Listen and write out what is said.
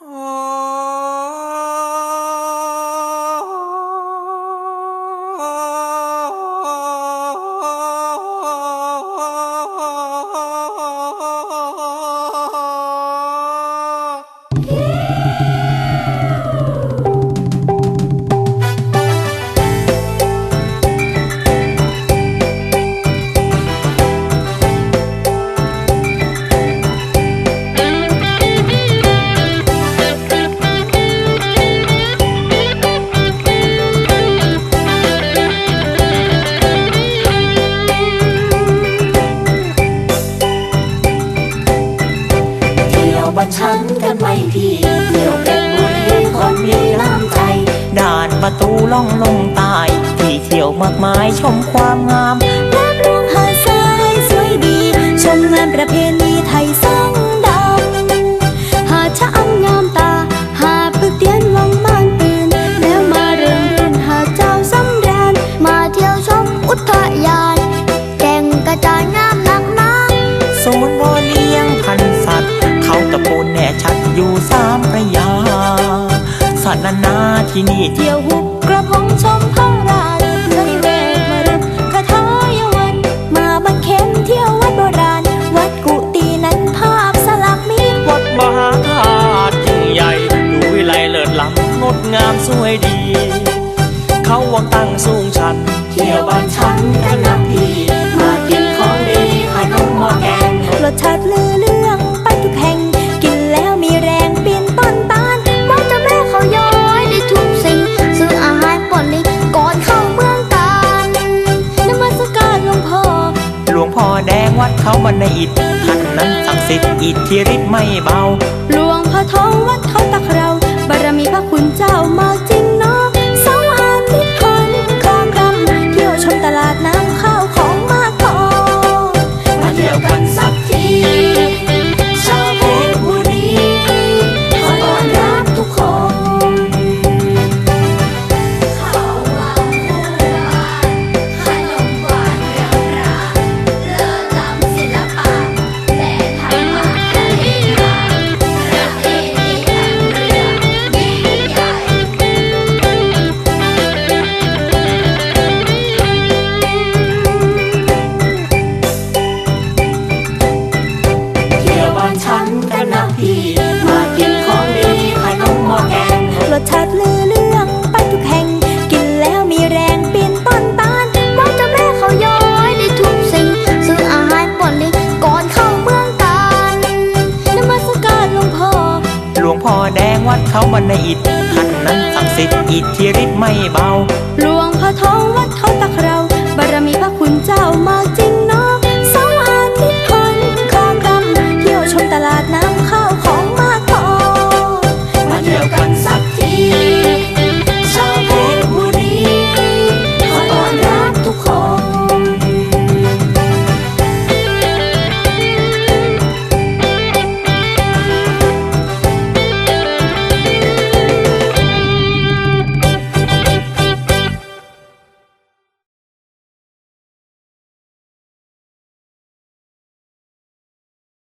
เบ้านฉันกันไหมพี่เที่ยวเป็นบุรีคนมีน้ำใจ ด่านประตูล่องลงใตายที่เที่ยวมากมายชมความงามน้ำลวงหาดทรายสวยดี ชมงานประเพณีไทย ที่นี่ เที่ยวหุบกระพงชมพระราชใส่เวทมารึกคาถายวัน มาบันเข็มเที่ยววัดโบราณ วัดกุฏินั้นภาพสลักมีวัดมหาธาตุยิ่งใหญ่ดูวิไลเลิศล้ำงดงามสวยดี เขาวังตั้งสูงชัน เที่ยวบ้านฉันกันนะพี่ แดงวัดเขาบันไดอิฐท่านนั้นศักดิ์สิทธิ์อิทธิฤทธิ์ไม่เบา หลวงพ่อทองวัดเขาตะเครา วงพ่อแดงวัดเขาบันไดอิฐท่านนั้นศักดิ์สิทธิ์อิทธิฤทธิ์ไม่เบา หลวงพ่อทองวัด